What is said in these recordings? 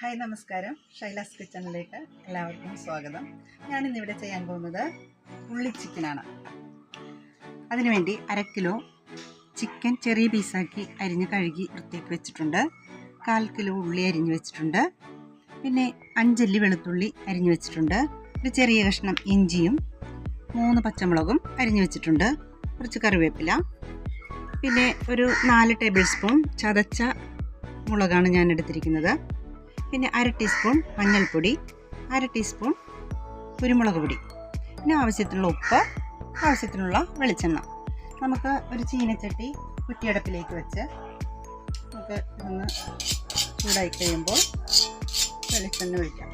Hi നമസ്കാരം. ഷൈലാസ് കിച്ചണിലേക്ക് എല്ലാവർക്കും സ്വാഗതം. ഞാനിന്നിവിടെ ചെയ്യാൻ പോകുന്നത് ഉള്ളി ചിക്കനാണ്. അതിനുവേണ്ടി അര കിലോ ചിക്കൻ ചെറിയ പീസാക്കി അരിഞ്ഞ് കഴുകി വൃത്തിയാക്കി വെച്ചിട്ടുണ്ട്. കാൽ കിലോ ഉള്ളി അരിഞ്ഞ് വെച്ചിട്ടുണ്ട്. പിന്നെ അഞ്ചല്ലി വെളുത്തുള്ളി അരിഞ്ഞ് വെച്ചിട്ടുണ്ട്. ഒരു ചെറിയ കഷ്ണം ഇഞ്ചിയും മൂന്ന് പച്ചമുളകും അരിഞ്ഞ് വെച്ചിട്ടുണ്ട്. കുറച്ച് കറിവേപ്പില. പിന്നെ ഒരു നാല് ടേബിൾ സ്പൂൺ ചതച്ച മുളകാണ് ഞാൻ എടുത്തിരിക്കുന്നത്. പിന്നെ അര ടീസ്പൂൺ മഞ്ഞൾപ്പൊടി അര ടീസ്പൂൺ കുരുമുളക് പൊടി. പിന്നെ ആവശ്യത്തിനുള്ള ഉപ്പ് ആവശ്യത്തിനുള്ള വെളിച്ചെണ്ണ. നമുക്ക് ഒരു ചീനച്ചട്ടി കുറ്റിയടപ്പിലേക്ക് വെച്ച് നമുക്ക് ഇതൊന്ന് ചൂടായി കഴിയുമ്പോൾ വെളിച്ചെണ്ണ ഒഴിക്കാം.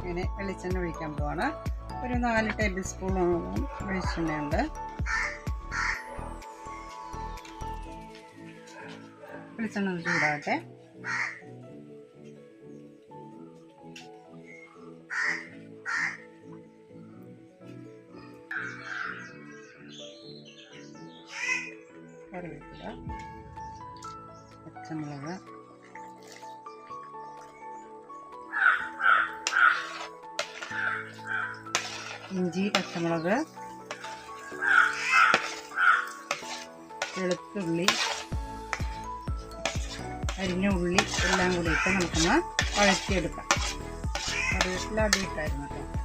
ഇങ്ങനെ വെളിച്ചെണ്ണ ഒഴിക്കാൻ പോവാണ്. ഒരു നാല് ടേബിൾ സ്പൂണോളം വെളിച്ചെണ്ണയുണ്ട്. വെളിച്ചെണ്ണ ചൂടാകട്ടെ കറിവേപ്പില പച്ചമുളക് ഇഞ്ചി പച്ചമുളക് വെളുത്തുള്ളി അരിഞ്ഞ ഉള്ളി എല്ലാം കൂടി ഇട്ട് നമുക്കൊന്ന് വഴറ്റിയെടുക്കാം. കറിവേപ്പില അടിയിട്ടായിരുന്നു കേട്ടോ.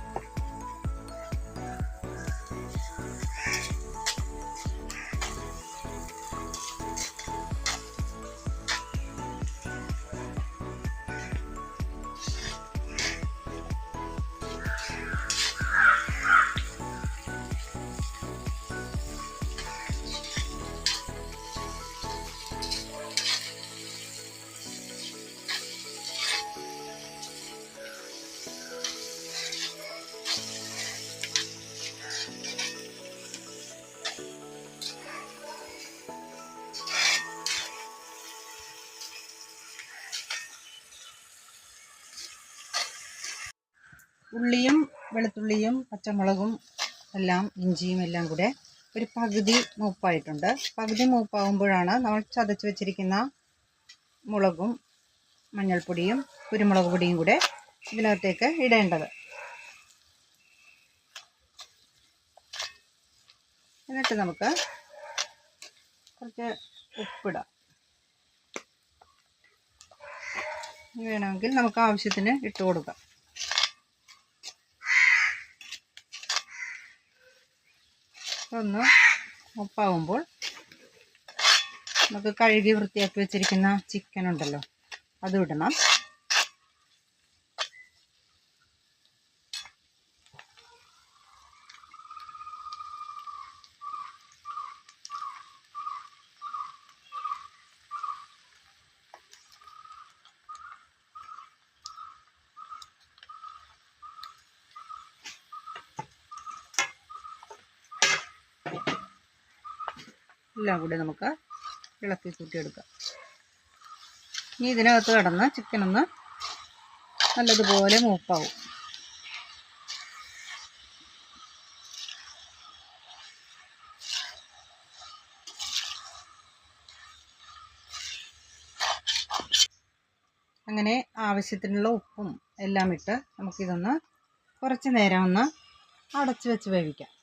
ഉള്ളിയും വെളുത്തുള്ളിയും പച്ചമുളകും എല്ലാം ഇഞ്ചിയും എല്ലാം കൂടെ ഒരു പകുതി മൂപ്പായിട്ടുണ്ട്. പകുതി മൂപ്പാകുമ്പോഴാണ് നമ്മൾ ചതച്ച് വെച്ചിരിക്കുന്ന മുളകും മഞ്ഞൾപ്പൊടിയും കുരുമുളക് പൊടിയും കൂടെ ഇതിനകത്തേക്ക് ഇടേണ്ടത്. എന്നിട്ട് നമുക്ക് കുറച്ച് ഉപ്പിടാം. വേണമെങ്കിൽ നമുക്ക് ആവശ്യത്തിന് ഇട്ട് കൊടുക്കാം. ഒന്ന് ഉപ്പാകുമ്പോൾ നമുക്ക് കഴുകി വൃത്തിയാക്കി വെച്ചിരിക്കുന്ന ചിക്കൻ ഉണ്ടല്ലോ അത് ഇടണം. എല്ലാം കൂടി നമുക്ക് ഇളക്കി കൂട്ടിയെടുക്കാം. ഇനി ഇതിനകത്ത് കിടന്ന് ചിക്കൻ ഒന്ന് നല്ലതുപോലെ മൂപ്പാവും അങ്ങനെ ആവശ്യത്തിനുള്ള ഉപ്പും എല്ലാം ഇട്ട് നമുക്കിതൊന്ന് കുറച്ച് നേരം ഒന്ന് അടച്ചു വെച്ച് വേവിക്കാം.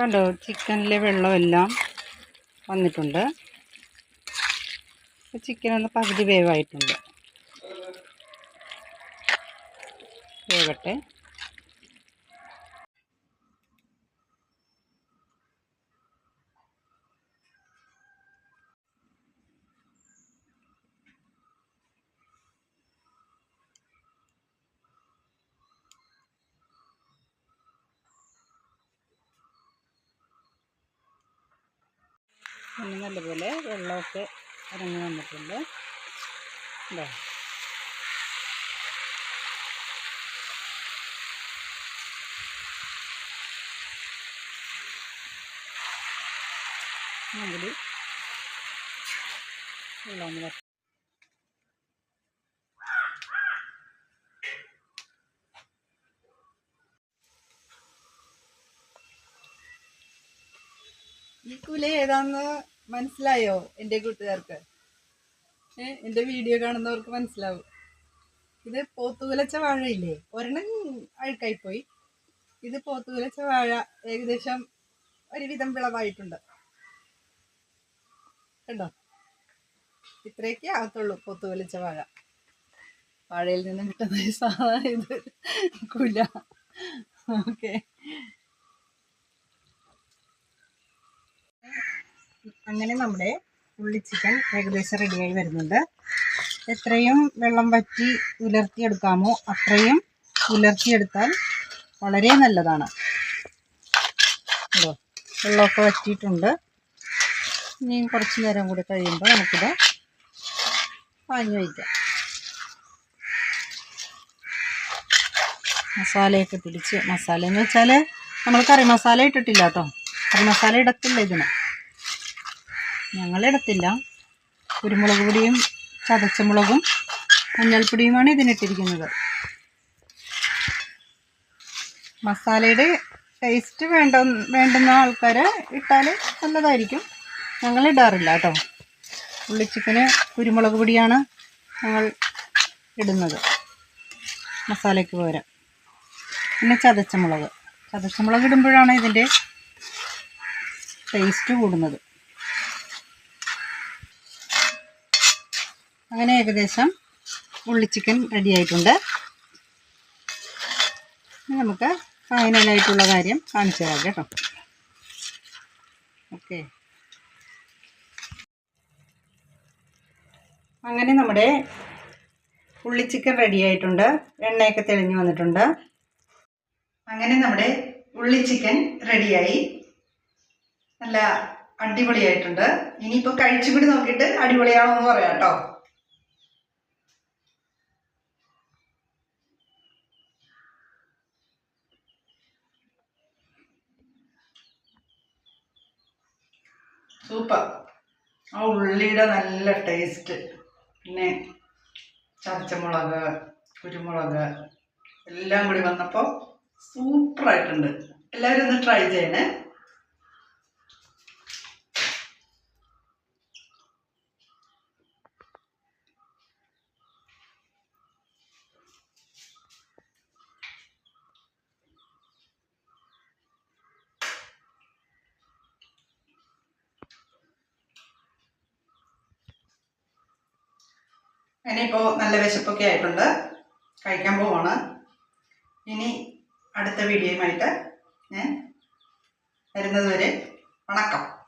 കണ്ടോ ചിക്കനിലെ വെള്ളമെല്ലാം വന്നിട്ടുണ്ട്. ചിക്കൻ ഒന്ന് പകുതി വേവായിട്ടുണ്ട്. വേവട്ടെ. ഇനി നല്ലപോലെ വെള്ളമൊക്കെ ഇറങ്ങി വന്നിട്ടുണ്ട്. അല്ലേ ഏതാന്ന് മനസ്സിലായോ എന്റെ കൂട്ടുകാർക്ക്? എന്റെ വീഡിയോ കാണുന്നവർക്ക് മനസ്സിലാവും. ഇത് പോത്തുകുലച്ച വാഴയില്ലേ? ഒരെണ്ണം അഴുക്കായിപ്പോയി. ഇത് പോത്തുകുലച്ച വാഴ ഏകദേശം ഒരുവിധം വിളവായിട്ടുണ്ട്. കണ്ടോ? ഇത്രയൊക്കെ ആകത്തുള്ളൂ പോത്തുകുലച്ച വാഴ. വാഴയിൽ നിന്ന് കിട്ടുന്ന സാധാരണ സാധാ ഇത് കുല. ഓക്കെ. അങ്ങനെ നമ്മുടെ ഉള്ളി ചിക്കൻ ഏകദേശം റെഡിയായി വരുന്നുണ്ട്. എത്രയും വെള്ളം വറ്റി ഉലർത്തിയെടുക്കാമോ അത്രയും ഉലർത്തിയെടുത്താൽ വളരെ നല്ലതാണ്. അതോ വെള്ളമൊക്കെ വറ്റിയിട്ടുണ്ട്. ഇനിയും കുറച്ച് നേരം കൂടി കഴിയുമ്പോൾ നമുക്കിത് പാഞ്ഞു വയ്ക്കാം. മസാലയൊക്കെ പിടിച്ച് മസാല എന്ന് വെച്ചാൽ നമ്മൾ കറി മസാല ഇട്ടിട്ടില്ല കേട്ടോ. കറി മസാല ഇടത്തില്ല ഇതിന്. ഞങ്ങളിടത്തില്ല. കുരുമുളക് പൊടിയും ചതച്ചമുളകും മഞ്ഞൾപ്പൊടിയുമാണ് ഇതിനിട്ടിരിക്കുന്നത്. മസാലയുടെ ടേസ്റ്റ് വേണ്ട വേണ്ടുന്ന ആൾക്കാർ ഇട്ടാൽ നല്ലതായിരിക്കും. ഞങ്ങൾ ഇടാറില്ല കേട്ടോ. ഉള്ളി ചിക്കന് കുരുമുളക് പൊടിയാണ് ഞങ്ങൾ ഇടുന്നത്. മസാലയ്ക്ക് പകരം. പിന്നെ ചതച്ചമുളക് ചതച്ചമുളക് ഇടുമ്പോഴാണ് ഇതിന്റെ ടേസ്റ്റ് കൂടുന്നത്. അങ്ങനെ ഏകദേശം ഉള്ളി ചിക്കൻ റെഡി ആയിട്ടുണ്ട്. നമുക്ക് ഫൈനലായിട്ടുള്ള കാര്യം കാണിച്ചു തരാം കേട്ടോ. ഓക്കെ അങ്ങനെ നമ്മുടെ ഉള്ളി ചിക്കൻ റെഡി ആയിട്ടുണ്ട്. എണ്ണയൊക്കെ തെളിഞ്ഞു വന്നിട്ടുണ്ട്. അങ്ങനെ നമ്മുടെ ഉള്ളി ചിക്കൻ റെഡിയായി നല്ല അടിപൊളിയായിട്ടുണ്ട്. ഇനിയിപ്പോൾ കഴിച്ചുകൂടി നോക്കിയിട്ട് അടിപൊളിയാണോ എന്ന് പറയാം കേട്ടോ. സൂപ്പർ. ആ ഉള്ളിയുടെ നല്ല ടേസ്റ്റ് പിന്നെ ചതച്ചമുളക് കുരുമുളക് എല്ലാം കൂടി വന്നപ്പോൾ സൂപ്പറായിട്ടുണ്ട്. എല്ലാവരും ഒന്ന് ട്രൈ ചെയ്യണേ. ഇനിയിപ്പോൾ നല്ല വിശപ്പൊക്കെ ആയിട്ടുണ്ട്. കഴിക്കാൻ പോവാണ്. ഇനി അടുത്ത വീഡിയോയുമായിട്ട് ഞാൻ വരുന്നതുവരെ വണക്കം.